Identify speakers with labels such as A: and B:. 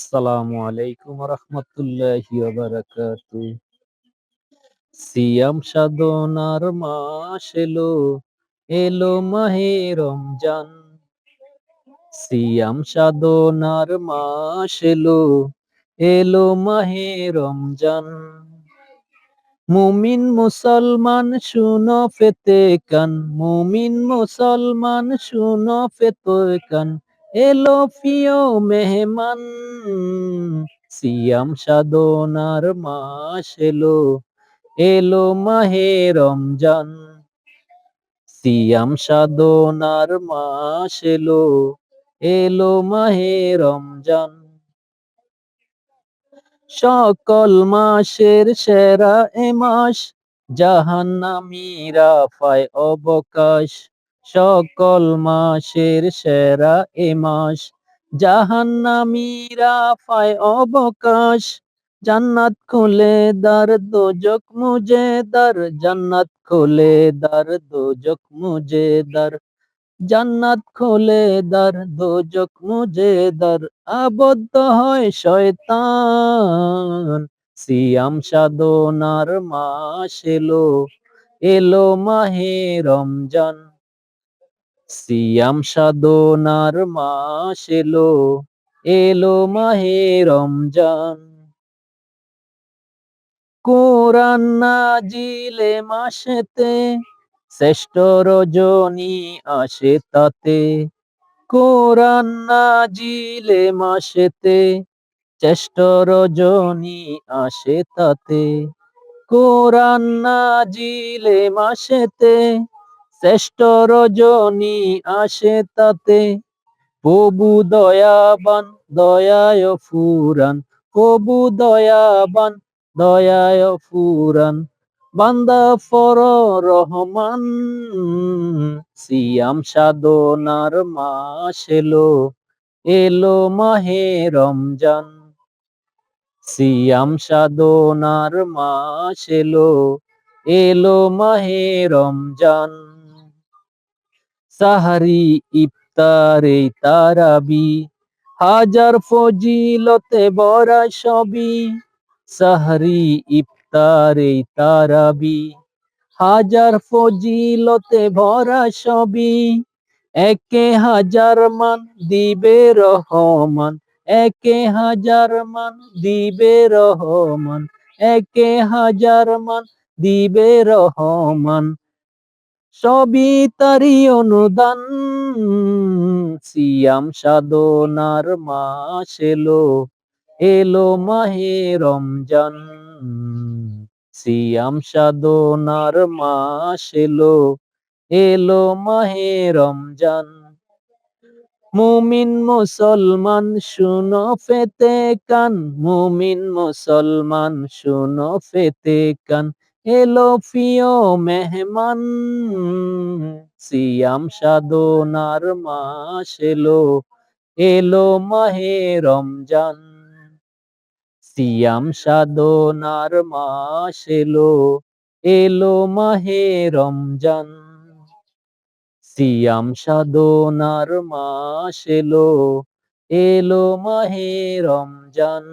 A: আসসালামু আলাইকুম রহমতুল্লাহি বারাকাতু সিয়াম সাধনার মাস এলো এলো মাহে রমজান। সিয়াম সাধনার মাস এলো এলো মাহে রমজান। মুমিন মুসলমান শুনো ফেতে কান মুমিন মুসলমান শুনো ফেতে কান এলো প্রিয় মেহমান, সিয়াম সাধনার মাস এলো এলো মাহে রমজান। সিয়াম সাধনার মাস এলো এলো মাহে রমজান। সকল মাসের সেরা এ মাস জাহান্নামীরা পায় অবকাশ। সকল মাসের সেরা এ মাস। জাহান্নামীরা পায় অবকাশ, জান্নাত খুলে দার দোজক মুজে দার, জান্নাত খুলে দার দোজক মুজে দার। জান্নাত খোলে দার দোজক মুজে দার, আবদ্ধ হয় শয়তান। সিয়াম সাধনার মাস এলো এলো মাহে রমজান। সিয়াম সাধনার মাস এলো এলো মাহে রমজান। কোরআন নাজিলে মাসেতে, শ্রেষ্ঠ রজনী আসে তাতে। কোরআন নাজিলে মাসেতে, শ্রেষ্ঠ রজনী আসে তাতে। কোরআন নাজিলে মাসেতে শ্রেষ্ঠ রজনী আসে তাতে। প্রভু দয়াবান, দয়ায় ফুরান। প্রভু দয়াবান, দয়ায় ফুরান। বান্দা ফর রহমান, সিয়াম সাধনার মাস এলো। এলো মাহে রমজান। সিয়াম সাধনার মাস এলো। এলো মাহে রমজান। সাহারি ইফতারে তারাবি, হাজার ফজিলতে বরা সবই সাহারি ইফতারে তারাবি, হাজার ফজিলতে ভরা সবই একে হাজার মান দিবে রহমান, একে হাজার মান দিবে রহমান, একে হাজার মান দিবে রহমান। সবই তারি অনুদান। সিয়াম সাধনার মাস এলো এলো মাহে রমজান। সিয়াম সাধনার মাস এলো এলো মাহে রমজান। মুমিন মুসলমান, শুনো ফেতে কান। মুমিন মুসলমান, শুনো ফেতে কান। এলো প্রিয় মেহমান, সিয়াম সাধনার মাস এলো এলো মাহে রমজান। সিয়াম সাধনার মাস এলো এলো মাহে রমজান। সিয়াম সাধনার মাস এলো এলো মাহে রমজান।